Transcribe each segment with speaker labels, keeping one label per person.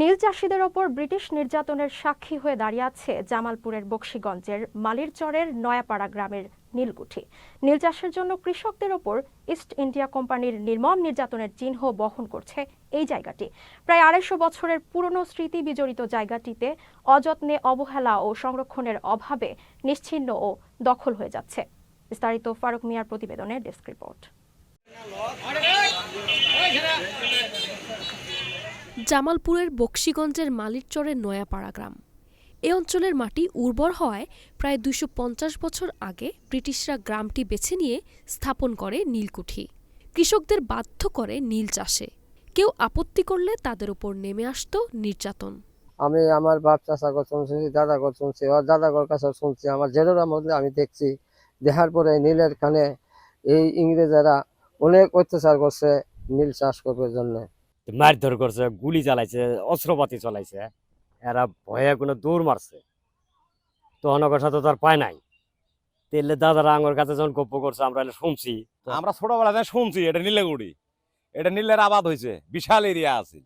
Speaker 1: নীল চাষিদের ওপর ব্রিটিশ নির্যাতনের সাক্ষী হয়ে দাঁড়িয়ে আছে জামালপুরের বক্সিগঞ্জের মালিরচরের নয়াপাড়া গ্রামের নীলকুঠি। নীল চাষের জন্য কৃষকদের ওপর ইস্ট ইন্ডিয়া কোম্পানির নির্মম নির্যাতনের চিহ্ন বহন করছে এই জায়গাটি। প্রায় আড়াইশো বছরের পুরনো স্মৃতি বিজড়িত জায়গাটিতে অযত্নে অবহেলা ও সংরক্ষণের অভাবে নিশ্চিন্ন ও দখল হয়ে যাচ্ছে। বিস্তারিত ফারুক মিয়ার প্রতিবেদনে ডেস্ক রিপোর্ট।
Speaker 2: জামালপুরের বক্সিগঞ্জের মালিরচরের নয়াপাড়া গ্রাম। এ অঞ্চলের মাটি উর্বর হওয়ায় প্রায় দুশো বছর আগে ব্রিটিশরা গ্রামটি বেছে নিয়ে স্থাপন করে নীলকুঠি। কৃষকদের বাধ্য করে নীল চাষে। কেউ আপত্তি করলে তাদের উপর নেমে আসতো নির্যাতন।
Speaker 3: আমি আমার বাপ চাচা কথা শুনছি, দাদা কথা শুনছি ওর দাদা ঘর কাছে শুনছি, আমার জেলের মধ্যে আমি দেখছি। দেখার পরে নীলের খানে এই ইংরেজেরা অনেক অত্যাচার করছে নীল চাষ করবার জন্য।
Speaker 4: মারধর করছে গুলি চালাইছে অস্ত্রপাতি চালাইছে। এরা ভয়ে কোনো দৌড় মারছে। তখন ওর সাথে তো আর পায় নাই। তেলে দাদারা আঙর কাছে যখন গপ্প করছে আমরা শুনছি। তো
Speaker 5: আমরা ছোটবেলাতে শুনছি এটা নীলেগুড়ি। এটা নীলের আবাদ হয়েছে বিশাল এরিয়া আছে।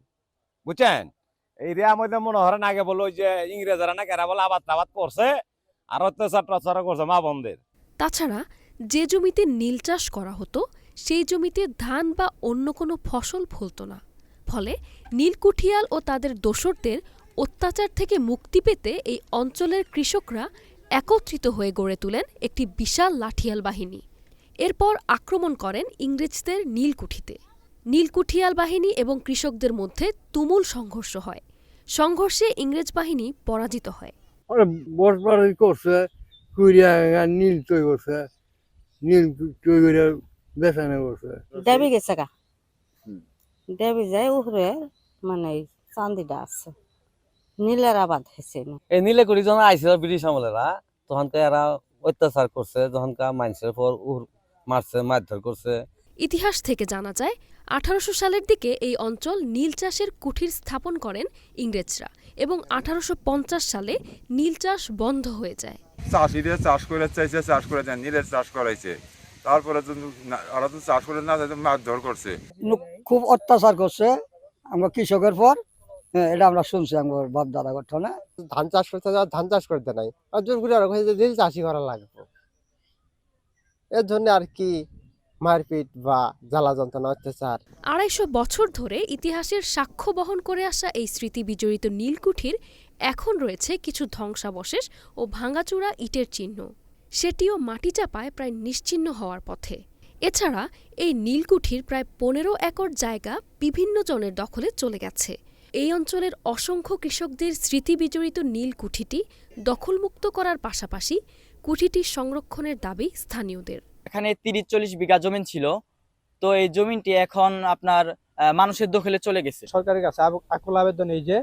Speaker 5: বুঝছেন? এই এরিয়ার মধ্যে মনে হরেন আগে বলো ওই যে ইংরেজরা না কেরা বলে আবাদ টাবাদ করছে আর অত্যাচার টচার করছে মা বোনদের।
Speaker 2: তাছাড়া যে জমিতে নীল চাষ করা হতো সেই জমিতে ধান বা অন্য কোনো ফসল ফলতো না। ফলে নীলকুঠিয়াল ও তাদের দোসরদের অত্যাচার থেকে মুক্তি পেতে এই অঞ্চলের কৃষকরা একত্রিত হয়ে গড়ে তোলেন একটি বিশাল লাঠিয়াল বাহিনী। এরপর আক্রমণ করেন ইংরেজদের নীলকুঠিতে। নীলকুঠিয়াল বাহিনী এবং কৃষকদের মধ্যে তুমুল সংঘর্ষ হয়। সংঘর্ষে ইংরেজ বাহিনী পরাজিত হয়।
Speaker 6: ওরা বসবাড়ি করছে কুড়িয়া নীল তৈরি করছে নীল তৈরি করে বেচানো করছে।
Speaker 7: দেবী গেছে গা। দেবী যায় উপরে মানে চান্দিটা আছে। নীলের আবাদ হয়েছে
Speaker 8: এই নীলকুড়ি যখন আইছিল ব্রিটিশ আমলেরা তখনকে এরা অত্যাচার করছে যখনকার মানুষের পর উর মারছে মারধর করছে।
Speaker 2: ইতিহাস থেকে জানা যায় আঠারোশো সালের দিকে এই অঞ্চল নীল চাষের কুঠির স্থাপন করেন ইংরেজরা এবং আঠারোশো পঞ্চাশ সালে নীল চাষ বন্ধ হয়ে যায়।
Speaker 9: চাষিদের চাষ করে চাইছে চাষ করে নীলের চাষ করাইছে। তারপরে ওরা তো চাষ করে না মারধর করছে।
Speaker 3: খুব অত্যাচার করছে আমরা কৃষকের পর। হ্যাঁ, এটা আমরা শুনছি আমার বাপ দাদা ঘটনা ধান চাষ করতে ধান চাষ করতে নাই। আর জোর করে আর কইছে চাষি করা লাগবে। এর জন্য আর কি মারপিট বা জ্বালা যন্ত্রণা অত্যাচার।
Speaker 2: আড়াইশো বছর ধরে ইতিহাসের সাক্ষ্য বহন করে আসা এই স্মৃতি বিজড়িত নীলকুঠির এখন রয়েছে কিছু ধ্বংসাবশেষ ও ভাঙাচূড়া ইটের চিহ্ন। সেটিও মাটি চাপায় প্রায় নিশ্চিহ্ন হওয়ার পথে। এছাড়া এই নীলকুঠির প্রায় পনেরো একর জায়গা বিভিন্ন জনের দখলে চলে গেছে। এই অঞ্চলের অসংখ্য কৃষকদের স্মৃতি বিজড়িত নীলকুঠিটি দখলমুক্ত করার পাশাপাশি কুঠিটি সংরক্ষণের দাবি স্থানীয়দের।
Speaker 10: এখানে তিরিশ চল্লিশ বিঘা জমিন ছিল। তো এই জমিনটি এখন আপনার মানুষের দখলে চলে গেছে।
Speaker 11: সরকারের কাছে আকুল আবেদন এই যে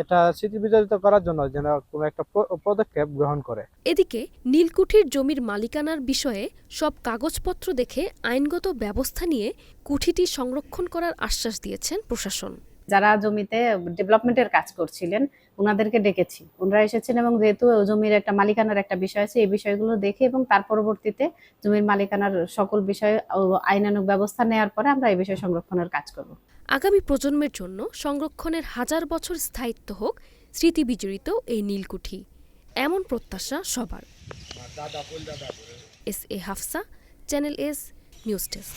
Speaker 11: এটা স্মৃতি বিজড়িত করার জন্য যেন কোনো একটা পদক্ষেপ গ্রহণ করে।
Speaker 2: এদিকে নীলকুঠির জমির মালিকানার বিষয়ে সব কাগজপত্র দেখে আইনগত ব্যবস্থা নিয়ে কুঠিটি সংরক্ষণ করার আশ্বাস দিয়েছেন প্রশাসন।
Speaker 7: যারা জমিতে ডেভেলপমেন্টের কাজ করছিলেন ওনাদেরকে ডেকেছি। ওনারা এসেছেন এবং যেহেতু জমির একটা মালিকানার একটা বিষয় আছে, এই বিষয়গুলো দেখে এবং তার পরবর্তীতে জমির মালিকানার সকল বিষয়ে ও আইনানুগ ব্যবস্থা নেওয়ার পরে আমরা এই বিষয় সংরক্ষণের কাজ করব।
Speaker 2: আগামী প্রজন্মের জন্য সংরক্ষণের হাজার বছর স্থায়িত্ব হোক স্মৃতি বিজড়িত এই নীলকুঠি। এমন প্রত্যাশা সবার। S A Hafsa, channel S, news desk.